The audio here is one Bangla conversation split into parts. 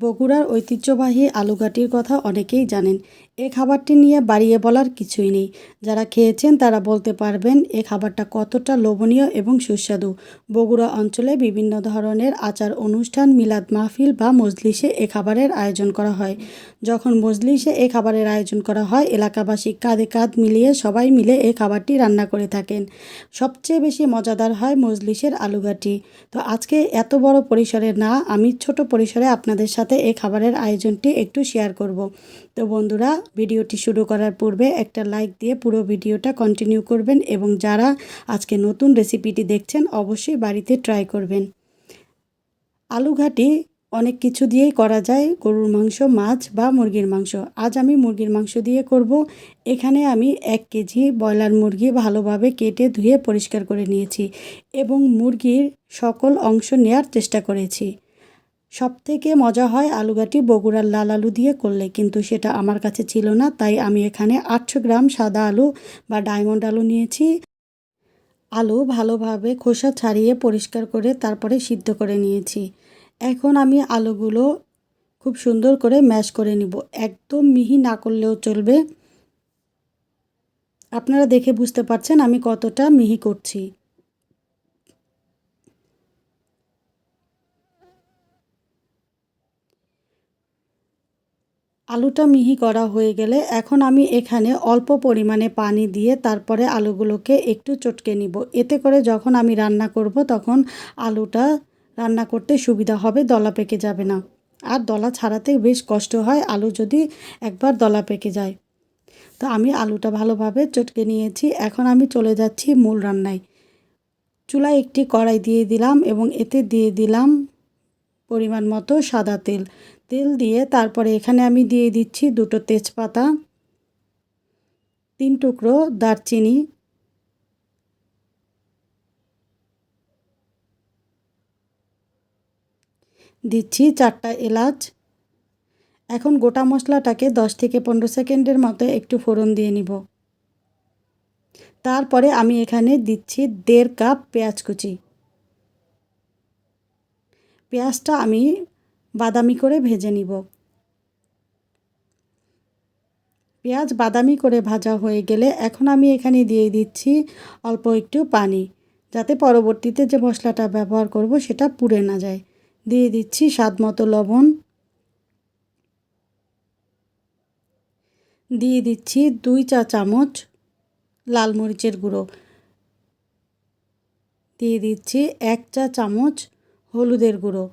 বগুড়ার ঐতিহ্যবাহী আলুঘাটির কথা অনেকেই জানেন। এ খাবারটি নিয়ে বাড়িয়ে বলার কিছুই নেই। যারা খেয়েছেন তারা বলতে পারবেন, এ খাবারটা কতটা লোভনীয় এবং সুস্বাদু। বগুড়া অঞ্চলে বিভিন্ন ধরনের আচার অনুষ্ঠান, মিলাদ মাহফিল বা মজলিসে এ খাবারের আয়োজন করা হয়। যখন মজলিসে এ খাবারের আয়োজন করা হয়, এলাকাবাসী কাঁধে কাঁধ মিলিয়ে সবাই মিলে এই খাবারটি রান্না করে থাকেন। সবচেয়ে বেশি মজাদার হয় মজলিসের আলুঘাটি। তো আজকে এত বড় পরিসরে না, আমি ছোট পরিসরে আপনাদের সাথে এই খাবারের আয়োজনটি একটু শেয়ার করব। তো বন্ধুরা, ভিডিওটি শুরু করার পূর্বে একটা লাইক দিয়ে পুরো ভিডিওটা কন্টিনিউ করবেন এবং যারা আজকে নতুন রেসিপিটি দেখছেন, অবশ্যই বাড়িতে ট্রাই করবেন। আলুঘাটি অনেক কিছু দিয়েই করা যায়, গরুর মাংস, মাছ বা মুরগির মাংস। আজ আমি মুরগির মাংস দিয়ে করব। এখানে আমি এক কেজি ব্রয়লার মুরগি ভালোভাবে কেটে ধুয়ে পরিষ্কার করে নিয়েছি এবং মুরগির সকল অংশ নেয়ার চেষ্টা করেছি। সব থেকে মজা হয় আলুগাটি বগুড়ার লাল আলু দিয়ে করলে, কিন্তু সেটা আমার কাছে ছিল না, তাই আমি এখানে আটশো গ্রাম সাদা আলু বা ডায়মন্ড আলু নিয়েছি। আলু ভালোভাবে খোসা ছাড়িয়ে পরিষ্কার করে তারপরে সিদ্ধ করে নিয়েছি। এখন আমি আলুগুলো খুব সুন্দর করে ম্যাশ করে নিব। একদম মিহি না করলেও চলবে। আপনারা দেখে বুঝতে পারছেন আমি কতটা মিহি করছি। আলুটা মিহি করা হয়ে গেলে এখন আমি এখানে অল্প পরিমাণে পানি দিয়ে তারপরে আলুগুলোকে একটু চটকে নিব। এতে করে যখন আমি রান্না করব তখন আলুটা রান্না করতে সুবিধা হবে, দলা পেকে যাবে না। আর দলা ছাড়াতে বেশ কষ্ট হয়, আলু যদি একবার দলা পেকে যায়। তো আমি আলুটা ভালোভাবে চটকে নিয়েছি, এখন আমি চলে যাচ্ছি মূল রান্নায়। চুলায় একটি কড়াই দিয়ে দিলাম এবং এতে দিয়ে দিলাম পরিমাণ মতো সাদা তেল। তেল দিয়ে তারপরে এখানে আমি দিয়ে দিচ্ছি দুটো তেজপাতা, তিন টুকরো দারচিনি, দিচ্ছি চারটা এলাচ। এখন গোটা মশলাটাকে দশ থেকে পনেরো সেকেন্ডের মতো একটু ফোড়ন দিয়ে নিব। তারপরে আমি এখানে দিচ্ছি দেড় কাপ পেঁয়াজ কুচি। পেঁয়াজটা আমি বাদামি করে ভেজে নিব। পেঁয়াজ বাদামি করে ভাজা হয়ে গেলে এখন আমি এখানে দিয়ে দিচ্ছি অল্প একটু পানি, যাতে পরবর্তীতে যে মশলাটা ব্যবহার করব সেটা পুড়ে না যায়। দিয়ে দিচ্ছি স্বাদ মতো লবণ। দিয়ে দিচ্ছি দুই চা চামচ লাল মরিচের গুঁড়ো। দিয়ে দিচ্ছি এক চা চামচ হলুদের গুঁড়ো।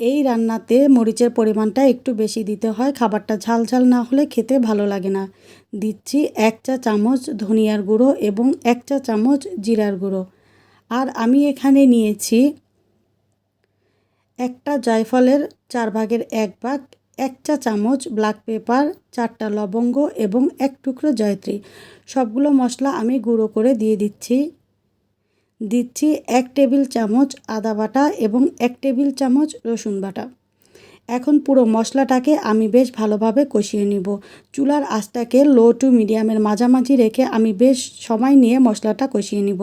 এই রান্নাতে মরিচের পরিমাণটা একটু বেশি দিতে হয়, খাবারটা ঝাল ঝাল না হলে খেতে ভালো লাগে না। দিচ্ছি এক চা চামচ ধনিয়ার গুঁড়ো এবং এক চা চামচ জিরার গুঁড়ো। আর আমি এখানে নিয়েছি একটা জায়ফলের চার ভাগের এক ভাগ, এক চা চামচ ব্ল্যাক পেপার, চারটা লবঙ্গ এবং এক টুকরো জয়ত্রী। সবগুলো মশলা আমি গুঁড়ো করে দিয়ে দিচ্ছি। দিচ্ছি এক টেবিল চামচ আদা বাটা এবং এক টেবিল চামচ রসুন বাটা। এখন পুরো মশলাটাকে আমি বেশ ভালোভাবে কষিয়ে নিব। চুলার আঁচটাকে লো টু মিডিয়ামের মাঝামাঝি রেখে আমি বেশ সময় নিয়ে মশলাটা কষিয়ে নিব।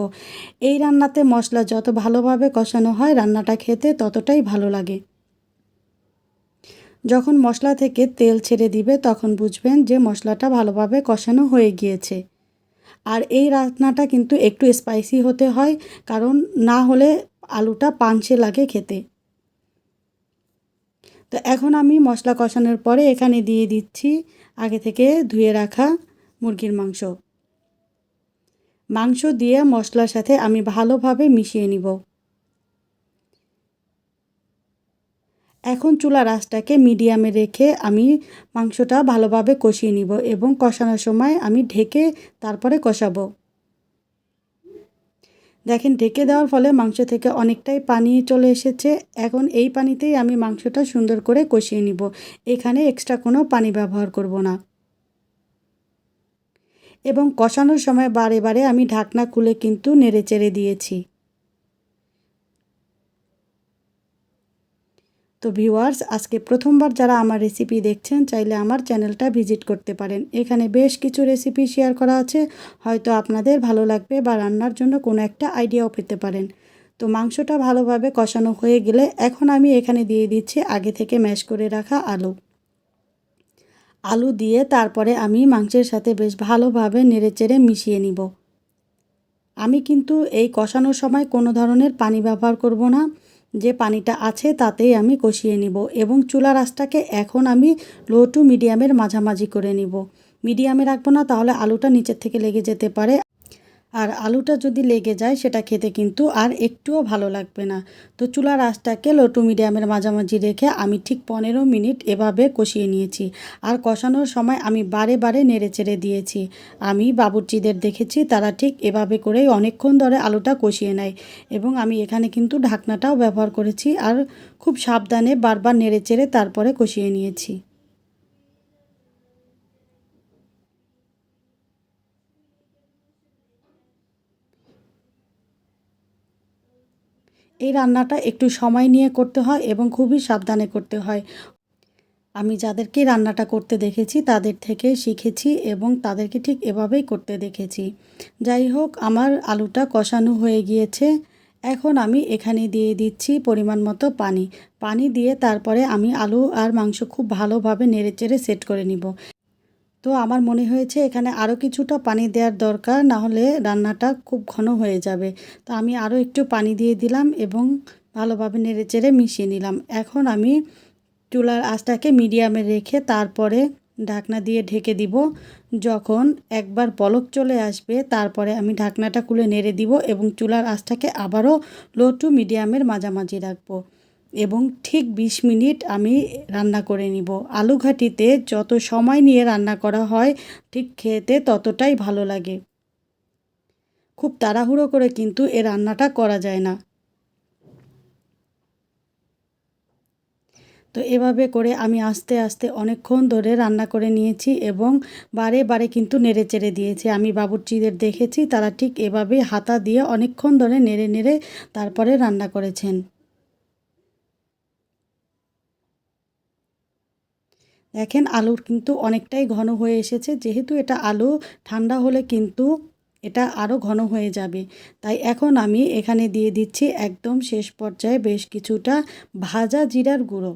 এই রান্নাতে মশলা যত ভালোভাবে কষানো হয় রান্নাটা খেতে ততটাই ভালো লাগে। যখন মশলা থেকে তেল ছেড়ে দিবে তখন বুঝবেন যে মশলাটা ভালোভাবে কষানো হয়ে গিয়েছে। আর এই রান্নাটা কিন্তু একটু স্পাইসি হতে হয়, কারণ না হলে আলুটা পাঞ্চে লাগে খেতে। তো এখন আমি মশলা কষানোর পরে এখানে দিয়ে দিচ্ছি আগে থেকে ধুয়ে রাখা মুরগির মাংস। মাংস দিয়ে মশলার সাথে আমি ভালোভাবে মিশিয়ে নিব। এখন চুলা রাসটাকে মিডিয়ামে রেখে আমি মাংসটা ভালোভাবে কষিয়ে নিব এবং কষানোর সময় আমি ঢেকে তারপরে কষাবো। দেখেন, ঢেকে দেওয়ার ফলে মাংস থেকে অনেকটাই পানি চলে এসেছে। এখন এই পানিতেই আমি মাংসটা সুন্দর করে কষিয়ে নিব। এখানে এক্সট্রা কোনো পানি ব্যবহার করব না। এবং কষানোর সময় বারে বারে আমি ঢাকনা খুলে কিন্তু নেড়ে চেড়ে দিয়েছি। তো ভিউয়ার্স আজকে প্রথমবার যারা আমার রেসিপি দেখছেন, চাইলে আমার চ্যানেলটা ভিজিট করতে পারেন। এখানে বেশ কিছু রেসিপি শেয়ার করা আছে। হয়তো আপনাদের ভালো লাগবে বা রান্নার জন্য কোনো একটা আইডিয়াও পেতে পারেন। তো মাংসটা ভালোভাবে কষানো হয়ে গেলে এখন আমি এখানে দিয়ে দিচ্ছি আগে থেকে ম্যাশ করে রাখা আলু। আলু দিয়ে তারপরে আমি মাংসের সাথে বেশ ভালোভাবে নেড়েচেড়ে মিশিয়ে নিব। আমি কিন্তু এই কষানোর সময় কোনো ধরনের পানি ব্যবহার করব না। যে পানিটা আছে তাতেই আমি কষিয়ে নিব এবং চুলা আঁচটাকে এখন আমি লো টু মিডিয়ামের মাঝামাঝি করে নিব। মিডিয়ামে রাখব না, তাহলে আলুটা নিচের থেকে লেগে যেতে পারে। আর আলুটা যদি লেগে যায়, সেটা খেতে কিন্তু আর একটুও ভালো লাগবে না। তো চুলার আঁচটাকে লো টু মিডিয়ামের মাঝামাঝি রেখে আমি ঠিক পনেরো মিনিট এভাবে কষিয়ে নিয়েছি। আর কষানোর সময় আমি বারে বারে নেড়ে চেড়ে দিয়েছি। আমি বাবুর্চিদের দেখেছি, তারা ঠিক এভাবে করেই অনেকক্ষণ ধরে আলুটা কষিয়ে নেয় এবং আমি এখানে কিন্তু ঢাকনাটাও ব্যবহার করেছি আর খুব সাবধানে বারবার নেড়ে চেড়ে তারপরে কষিয়ে নিয়েছি। এই রান্নাটা একটু সময় নিয়ে করতে হয় এবং খুবই সাবধানে করতে হয়। আমি যাদেরকে রান্নাটা করতে দেখেছি, তাদের থেকে শিখেছি এবং তাদেরকে ঠিক এভাবেই করতে দেখেছি। যাই হোক, আমার আলুটা কষানো হয়ে গিয়েছে। এখন আমি এখানে দিয়ে দিচ্ছি পরিমাণ মতো পানি। পানি দিয়ে তারপরে আমি আলু আর মাংস খুব ভালোভাবে নেড়েচেড়ে সেট করে নিব। তো আমার মনে হয়েছে এখানে আরও কিছুটা পানি দেওয়ার দরকার না হলে রান্নাটা খুব ঘন হয়ে যাবে। তো আমি আরও একটু পানি দিয়ে দিলাম এবং ভালোভাবে নেড়েচেড়ে মিশিয়ে নিলাম। এখন আমি চুলার আঁচটাকে মিডিয়ামে রেখে তারপরে ঢাকনা দিয়ে ঢেকে দিব। যখন একবার পলক চলে আসবে, তারপরে আমি ঢাকনাটা খুলে নেড়ে দিব এবং চুলার আঁচটাকে আবারও লো টু মিডিয়ামের মাঝামাঝি রাখব। এবং ঠিক ২০ মিনিট আমি রান্না করে নিব। আলু ঘাটিতে যত সময় নিয়ে রান্না করা হয়, ঠিক খেতে ততটাই ভালো লাগে। খুব তাড়াহুড়ো করে কিন্তু এ রান্নাটা করা যায় না। তো এভাবে করে আমি আস্তে আস্তে অনেকক্ষণ ধরে রান্না করে নিয়েছি এবং বারে বারে কিন্তু নেড়ে চেড়ে দিয়েছি। আমি বাবুর্চিদের দেখেছি, তারা ঠিক এভাবে হাতা দিয়ে অনেকক্ষণ ধরে নেড়ে নেড়ে তারপরে রান্না করেছেন। দেখেন আলুর কিন্তু অনেকটাই ঘন হয়ে এসেছে। যেহেতু এটা আলু, ঠান্ডা হলে কিন্তু এটা আরও ঘন হয়ে যাবে। তাই এখন আমি এখানে দিয়ে দিচ্ছি একদম শেষ পর্যায়ে বেশ কিছুটা ভাজা জিরার গুঁড়ো।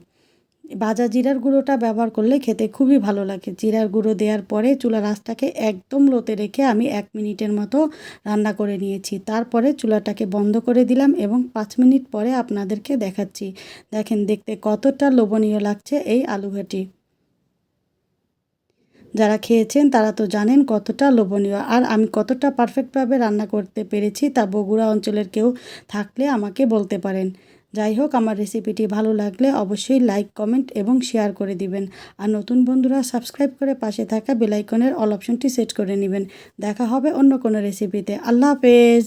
ভাজা জিরার গুঁড়োটা ব্যবহার করলে খেতে খুবই ভালো লাগে। জিরার গুঁড়ো দেওয়ার পরে চুলার আঁচটাকে একদম লোতে রেখে আমি এক মিনিটের মতো রান্না করে নিয়েছি। তারপরে চুলাটাকে বন্ধ করে দিলাম এবং পাঁচ মিনিট পরে আপনাদেরকে দেখাচ্ছি। দেখেন দেখতে কতটা লোভনীয় লাগছে এই আলুঘাটি। যারা খেয়েছেন তারা তো জানেন কতটা লোভনীয়। আর আমি কতটা পারফেক্টভাবে রান্না করতে পেরেছি তা বগুড়া অঞ্চলের কেউ থাকলে আমাকে বলতে পারেন। যাই হোক, আমার রেসিপিটি ভালো লাগলে অবশ্যই লাইক কমেন্ট এবং শেয়ার করে দিবেন। আর নতুন বন্ধুরা সাবস্ক্রাইব করে পাশে থাকা বেলাইকনের অল অপশনটি সেট করে নেবেন। দেখা হবে অন্য কোনো রেসিপিতে আল্লাহ হাফেজ!